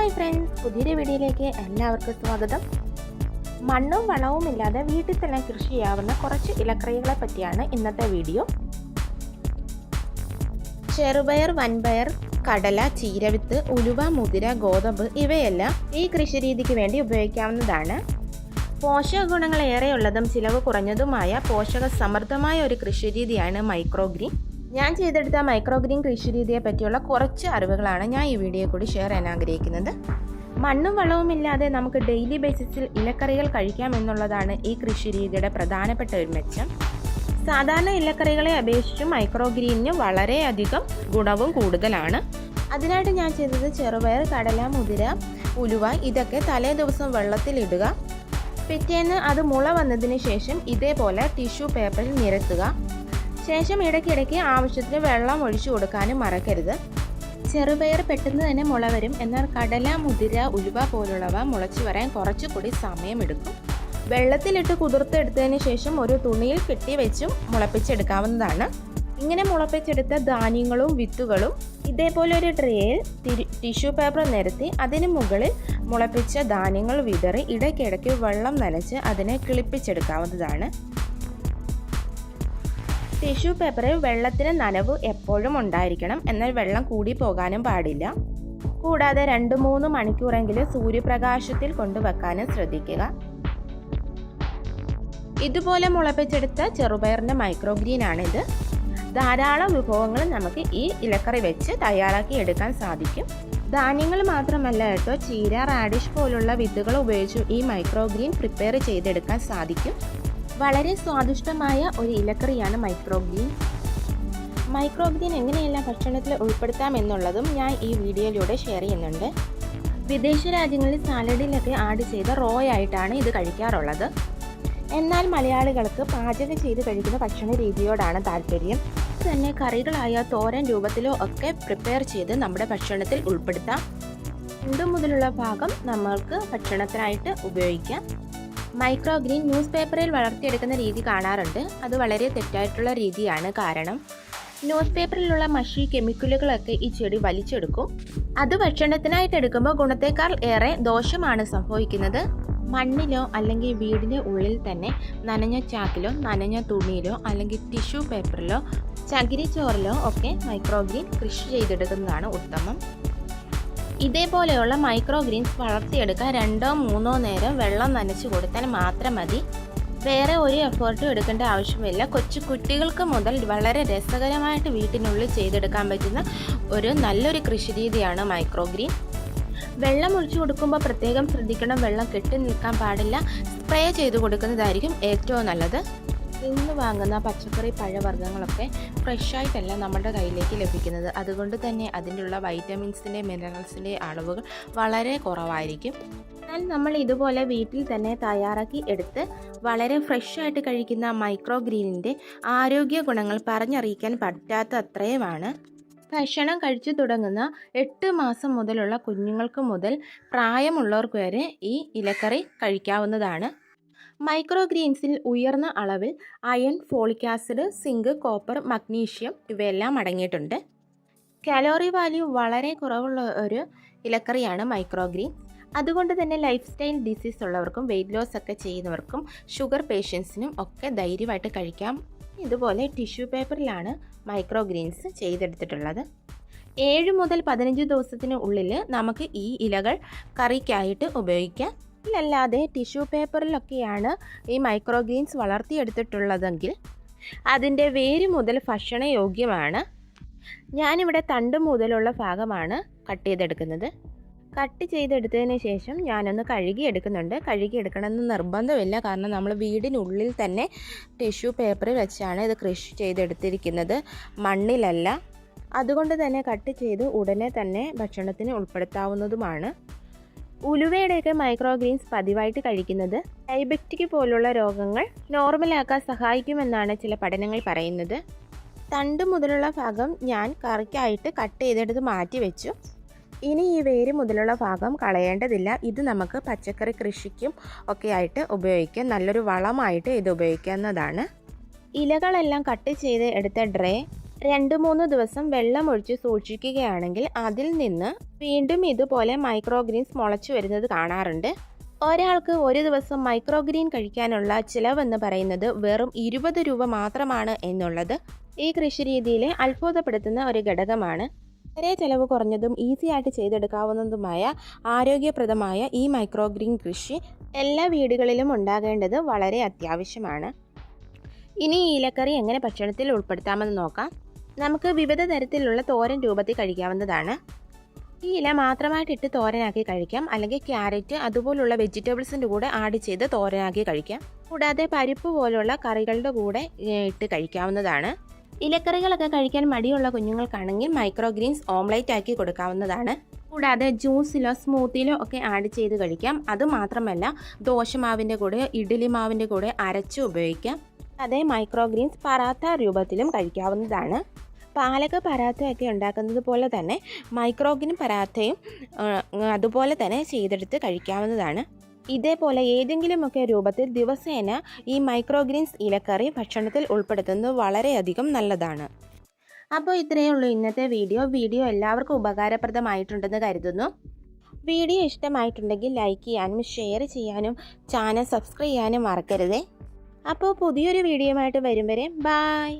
Hi friends പുതിയൊരു വീഡിയോയിലേക്ക് എല്ലാവർക്കും സ്വാഗതം. മണ്ണും വളവും ഇല്ലാതെ വീട്ടിൽ തന്നെ കൃഷി ചെയ്യാവുന്ന കുറച്ച് ഇലക്കറികളെ പറ്റിയാണ് ഇന്നത്തെ വീഡിയോ. ചെറുപയർ വൻപയർ കടല ചീരവിത്ത് ഉലുവ മുതിര ഗോതമ്പ് ഇവയെല്ലാം ഈ കൃഷിരീതിക്ക് വേണ്ടി ഉപയോഗിക്കാവുന്നതാണ്. പോഷക ഗുണങ്ങൾ ഏറെയുള്ളതും ചിലവ് കുറഞ്ഞതുമായ പോഷക സമൃദ്ധമായ ഒരു കൃഷിരീതിയാണ് മൈക്രോഗ്രീൻ. ഞാൻ ചെയ്തെടുത്ത മൈക്രോ മൈക്രോഗ്രീൻ കൃഷിരീതിയെ പറ്റിയുള്ള കുറച്ച് അറിവുകളാണ് ഞാൻ ഈ വീഡിയോ കൂടി ഷെയർ ചെയ്യാൻ ആഗ്രഹിക്കുന്നത്. മണ്ണും വളവും ഇല്ലാതെ നമുക്ക് ഡെയിലി ബേസിസിൽ ഇലക്കറികൾ കഴിക്കാം എന്നുള്ളതാണ് ഈ കൃഷി രീതിയുടെ പ്രധാനപ്പെട്ട ഒരു മെച്ചം. സാധാരണ ഇലക്കറികളെ അപേക്ഷിച്ച് മൈക്രോ മൈക്രോഗ്രീനിന് വളരെയധികം ഗുണവും കൂടുതലാണ്. അതിനായിട്ട് ഞാൻ ചെയ്തത് ചെറുപയർ കടല മുതിര ഉലുവ ഇതൊക്കെ തലേ ദിവസം വെള്ളത്തിലിടുക പിറ്റേന്ന് അത് മുള വന്നതിന് ശേഷം ഇതേപോലെ ടിഷ്യൂ പേപ്പറിൽ നിരത്തുക. ശേഷം ഇടയ്ക്കിടയ്ക്ക് ആവശ്യത്തിന് വെള്ളം ഒഴിച്ചു കൊടുക്കാനും മറക്കരുത്. ചെറുപയർ പെട്ടെന്ന് തന്നെ മുള വരും. എന്നാൽ കടല മുതിര ഉലുവ പോലുള്ളവ മുളച്ചു വരാൻ കുറച്ചുകൂടി സമയമെടുക്കും. വെള്ളത്തിലിട്ട് കുതിർത്തെടുത്തതിന് ശേഷം ഒരു തുണിയിൽ കെട്ടി വെച്ചും മുളപ്പിച്ചെടുക്കാവുന്നതാണ്. ഇങ്ങനെ മുളപ്പിച്ചെടുത്ത ധാന്യങ്ങളും വിത്തുകളും ഇതേപോലെ ഒരു ട്രേയിൽ ടിഷ്യൂ പേപ്പർ നിരത്തി അതിന് മുകളിൽ മുളപ്പിച്ച ധാന്യങ്ങൾ വിതറി ഇടയ്ക്കിടയ്ക്ക് വെള്ളം നനച്ച് അതിനെ കിളിപ്പിച്ചെടുക്കാവുന്നതാണ്. ടിഷ്യൂ പേപ്പറിൽ വെള്ളത്തിന് നനവ് എപ്പോഴും ഉണ്ടായിരിക്കണം. എന്നാൽ വെള്ളം കൂടി പോകാനും പാടില്ല. കൂടാതെ രണ്ട് മൂന്ന് മണിക്കൂറെങ്കിലും സൂര്യപ്രകാശത്തിൽ കൊണ്ടുവെക്കാനും ശ്രദ്ധിക്കുക. ഇതുപോലെ മുളപ്പിച്ചെടുത്ത ചെറുപയറിന്റെ മൈക്രോഗ്രീൻ ആണിത്. ധാരാളം വിഭവങ്ങൾ നമുക്ക് ഈ ഇലക്കറി വെച്ച് തയ്യാറാക്കി എടുക്കാൻ സാധിക്കും. ധാന്യങ്ങൾ മാത്രമല്ല കേട്ടോ ചീര റാഡിഷ് പോലുള്ള വിത്തുകൾ ഉപയോഗിച്ച് ഈ മൈക്രോഗ്രീൻ പ്രിപ്പയർ ചെയ്തെടുക്കാൻ സാധിക്കും. വളരെ സ്വാദിഷ്ടമായ ഒരു ഇലക്കറിയാണ് മൈക്രോഗ്രീൻ. മൈക്രോഗ്രീൻ എങ്ങനെയെല്ലാം ഭക്ഷണത്തിൽ ഉൾപ്പെടുത്താം എന്നുള്ളതും ഞാൻ ഈ വീഡിയോയിലൂടെ ഷെയർ ചെയ്യുന്നുണ്ട്. വിദേശ രാജ്യങ്ങളിൽ സാലഡിലൊക്കെ ആഡ് ചെയ്ത റോ ആയിട്ടാണ് ഇത് കഴിക്കാറുള്ളത്. എന്നാൽ മലയാളികൾക്ക് പാചകം ചെയ്ത് കഴിക്കുന്ന ഭക്ഷണ രീതിയോടാണ് താല്പര്യം. തന്നെ കറികളായ തോരൻ രൂപത്തിലോ ഒക്കെ പ്രിപ്പയർ ചെയ്ത് നമ്മുടെ ഭക്ഷണത്തിൽ ഉൾപ്പെടുത്താം. രണ്ടു മുതലുള്ള ഭാഗം നമ്മൾക്ക് ഭക്ഷണത്തിനായിട്ട് ഉപയോഗിക്കാം. മൈക്രോഗ്രീൻ ന്യൂസ് പേപ്പറിൽ വളർത്തിയെടുക്കുന്ന രീതി കാണാറുണ്ട്. അത് വളരെ തെറ്റായിട്ടുള്ള രീതിയാണ് കാരണം ന്യൂസ് പേപ്പറിലുള്ള മഷി കെമിക്കലുകളൊക്കെ ഈ ചെടി വലിച്ചെടുക്കും. അത് ഭക്ഷണത്തിനായിട്ട് എടുക്കുമ്പോൾ ഗുണത്തേക്കാൾ ഏറെ ദോഷമാണ് സംഭവിക്കുന്നത്. മണ്ണിലോ അല്ലെങ്കിൽ വീടിന്റെ ഉള്ളിൽ തന്നെ നനഞ്ഞ ചാക്കിലോ നനഞ്ഞ തുണിയിലോ അല്ലെങ്കിൽ ടിഷ്യൂ പേപ്പറിലോ ചകിരിച്ചോറിലോ ഒക്കെ മൈക്രോഗ്രീൻ കൃഷി ചെയ്തെടുക്കുന്നതാണ് ഉത്തമം. ഇതേപോലെയുള്ള മൈക്രോ ഗ്രീൻസ് വളർത്തിയെടുക്കാൻ രണ്ടോ മൂന്നോ നേരം വെള്ളം നനച്ചു കൊടുത്താൽ മാത്രം മതി. വേറെ ഒരു എഫേർട്ടും എടുക്കേണ്ട ആവശ്യമില്ല. കൊച്ചു കുട്ടികൾക്ക് മുതൽ വളരെ രസകരമായിട്ട് വീട്ടിനുള്ളിൽ ചെയ്തെടുക്കാൻ പറ്റുന്ന ഒരു നല്ലൊരു കൃഷി രീതിയാണ് മൈക്രോ ഗ്രീൻ വെള്ളം ഒഴിച്ചു കൊടുക്കുമ്പോൾ പ്രത്യേകം ശ്രദ്ധിക്കണം. വെള്ളം കെട്ടി നിൽക്കാൻ പാടില്ല. സ്പ്രേ ചെയ്ത് കൊടുക്കുന്നതായിരിക്കും ഏറ്റവും നല്ലത്. ഇന്ന് വാങ്ങുന്ന പച്ചക്കറി പഴവർഗങ്ങളൊക്കെ ഫ്രഷായിട്ടല്ല നമ്മുടെ കയ്യിലേക്ക് ലഭിക്കുന്നത്. അതുകൊണ്ട് തന്നെ അതിനുള്ള വൈറ്റമിൻസിന്റെ മിനറൽസിന്റെ അളവുകൾ വളരെ കുറവായിരിക്കും. എന്നാൽ നമ്മൾ ഇതുപോലെ വീട്ടിൽ തന്നെ തയ്യാറാക്കി എടുത്ത് വളരെ ഫ്രഷായിട്ട് കഴിക്കുന്ന മൈക്രോ ഗ്രീനിന്റെ ആരോഗ്യ ഗുണങ്ങൾ പറഞ്ഞറിയിക്കാൻ പറ്റാത്ത അത്രയുമാണ് ഭക്ഷണം കഴിച്ചു തുടങ്ങുന്ന എട്ട് മാസം മുതലുള്ള കുഞ്ഞുങ്ങൾക്ക് മുതൽ പ്രായമുള്ളവർക്ക് വരെ ഈ ഇലക്കറി കഴിക്കാവുന്നതാണ്. മൈക്രോഗ്രീൻസിൽ ഉയർന്ന അളവിൽ iron folic acid zinc copper magnesium ഇവയെല്ലാം അടങ്ങിയിട്ടുണ്ട്. കാലോറി വാല്യൂ വളരെ കുറവുള്ള ഒരു ഇലക്കറിയാണ് മൈക്രോഗ്രീൻ. അതുകൊണ്ട് തന്നെ ലൈഫ് സ്റ്റൈൽ ഡിസീസ് ഉള്ളവർക്കും വെയിറ്റ് ലോസ് ഒക്കെ ചെയ്യുന്നവർക്കും ഷുഗർ പേഷ്യൻസിനും ഒക്കെ ധൈര്യമായിട്ട് കഴിക്കാം. ഇതുപോലെ ടിഷ്യൂ പേപ്പറിലാണ് മൈക്രോഗ്രീൻസ് ചെയ്തെടുത്തിട്ടുള്ളത്. ഏഴ് മുതൽ പതിനഞ്ച് ദിവസത്തിന് ഉള്ളിൽ നമുക്ക് ഈ ഇലകൾ കറിക്കായിട്ട് ഉപയോഗിക്കാം. അല്ലാതെ ടിഷ്യൂ പേപ്പറിലൊക്കെയാണ് ഈ മൈക്രോ മൈക്രോഗ്രീൻസ് വളർത്തിയെടുത്തിട്ടുള്ളതെങ്കിൽ. അതിന്റെ വേര് മുതൽ ഭക്ഷണയോഗ്യമാണ് ഞാനിവിടെ തണ്ട് മുതലുള്ള ഭാഗമാണ് കട്ട് ചെയ്തെടുക്കുന്നത്. കട്ട് ചെയ്തെടുത്തതിന് ശേഷം ഞാനൊന്ന് കഴുകി എടുക്കുന്നുണ്ട് കഴുകി നിർബന്ധമില്ല. കാരണം നമ്മൾ വീടിനുള്ളിൽ തന്നെ ടിഷ്യൂ പേപ്പറിൽ വെച്ചാണ് ഇത് കൃഷി ചെയ്തെടുത്തിരിക്കുന്നത്. മണ്ണിലല്ല. അതുകൊണ്ട് തന്നെ കട്ട് ചെയ്ത് ഉടനെ തന്നെ ഭക്ഷണത്തിന് ഉൾപ്പെടുത്താവുന്നതുമാണ്. ഉലുവയുടെയൊക്കെ മൈക്രോഗ്രീൻസ് പതിവായിട്ട് കഴിക്കുന്നത് ഡയബറ്റിക് പോലുള്ള രോഗങ്ങൾ നോർമലാക്കാൻ സഹായിക്കുമെന്നാണ് ചില പഠനങ്ങൾ പറയുന്നത്. തണ്ട് മുതലുള്ള ഭാഗം ഞാൻ കറിക്കായിട്ട് കട്ട് ചെയ്തെടുത്ത് മാറ്റി വെച്ചു. ഇനി ഈ വേര് മുതലുള്ള ഭാഗം കളയേണ്ടതില്ല. ഇത് നമുക്ക് പച്ചക്കറി കൃഷിക്കും ഒക്കെ ആയിട്ട് ഉപയോഗിക്കാം. നല്ലൊരു വളമായിട്ട് ഇത് ഉപയോഗിക്കാവുന്നതാണ്. ഇലകളെല്ലാം കട്ട് ചെയ്ത് എടുത്ത ഡ്രേ രണ്ട് മൂന്ന് ദിവസം വെള്ളം ഒഴിച്ച് സൂക്ഷിക്കുകയാണെങ്കിൽ അതിൽ നിന്ന് വീണ്ടും ഇതുപോലെ മൈക്രോഗ്രീൻസ് മുളച്ചു വരുന്നത് കാണാറുണ്ട്. ഒരാൾക്ക് ഒരു ദിവസം മൈക്രോഗ്രീൻ കഴിക്കാനുള്ള ചിലവെന്ന് പറയുന്നത് വെറും ഇരുപത് രൂപ മാത്രമാണ് എന്നുള്ളത് ഈ കൃഷി രീതിയിലെ അത്ഭുതപ്പെടുത്തുന്ന ഒരു ഘടകമാണ്. വളരെ ചിലവ് കുറഞ്ഞതും ഈസി ആയിട്ട് ചെയ്തെടുക്കാവുന്നതുമായ ആരോഗ്യപ്രദമായ ഈ മൈക്രോഗ്രീൻ കൃഷി എല്ലാ വീടുകളിലും ഉണ്ടാകേണ്ടത് വളരെ അത്യാവശ്യമാണ്. ഇനി ഈ ഇലക്കറി എങ്ങനെ ഭക്ഷണത്തിൽ ഉൾപ്പെടുത്താമെന്ന് നോക്കാം. നമുക്ക് വിവിധ തരത്തിലുള്ള തോരൻ രൂപത്തിൽ കഴിക്കാവുന്നതാണ്. ഈ ഇല മാത്രമായിട്ടിട്ട് തോരനാക്കി കഴിക്കാം. അല്ലെങ്കിൽ ക്യാരറ്റ് അതുപോലുള്ള വെജിറ്റബിൾസിന്റെ കൂടെ ആഡ് ചെയ്ത് തോരനാക്കി കഴിക്കാം. കൂടാതെ പരിപ്പ് പോലുള്ള കറികളുടെ കൂടെ ഇട്ട് കഴിക്കാവുന്നതാണ്. ഇലക്കറികളൊക്കെ കഴിക്കാൻ മടിയുള്ള കുഞ്ഞുങ്ങൾക്കാണെങ്കിൽ മൈക്രോഗ്രീൻസ് ഓംലൈറ്റ് ആക്കി കൊടുക്കാവുന്നതാണ്. കൂടാതെ ജ്യൂസിലോ സ്മൂത്തിയിലോ ഒക്കെ ആഡ് ചെയ്ത് കഴിക്കാം. അതുമാത്രമല്ല ദോശമാവിന്റെ കൂടെ ഇഡ്ഡലി മാവിന്റെ കൂടെ അരച്ച് ഉപയോഗിക്കാം. അതേ മൈക്രോ ഗ്രീൻസ് പറാത്ത രൂപത്തിലും കഴിക്കാവുന്നതാണ്. പാലക പരാത്തയൊക്കെ ഉണ്ടാക്കുന്നത് പോലെ തന്നെ മൈക്രോഗ്രീൻ പരാത്തയും അതുപോലെ തന്നെ ചെയ്തെടുത്ത് കഴിക്കാവുന്നതാണ്. ഇതേപോലെ ഏതെങ്കിലുമൊക്കെ രൂപത്തിൽ ദിവസേന ഈ മൈക്രോഗ്രീൻസ് ഇലക്കറി ഭക്ഷണത്തിൽ ഉൾപ്പെടുത്തുന്നത് വളരെയധികം നല്ലതാണ്. അപ്പോൾ ഇത്രയേ ഉള്ളൂ ഇന്നത്തെ വീഡിയോ. വീഡിയോ എല്ലാവർക്കും ഉപകാരപ്രദമായിട്ടുണ്ടെന്ന് കരുതുന്നു. വീഡിയോ ഇഷ്ടമായിട്ടുണ്ടെങ്കിൽ ലൈക്ക് ചെയ്യാനും ഷെയർ ചെയ്യാനും ചാനൽ സബ്സ്ക്രൈബ് ചെയ്യാനും മറക്കരുതേ. അപ്പോൾ പുതിയൊരു വീഡിയോയുമായിട്ട് വരും വരെ ബായ്.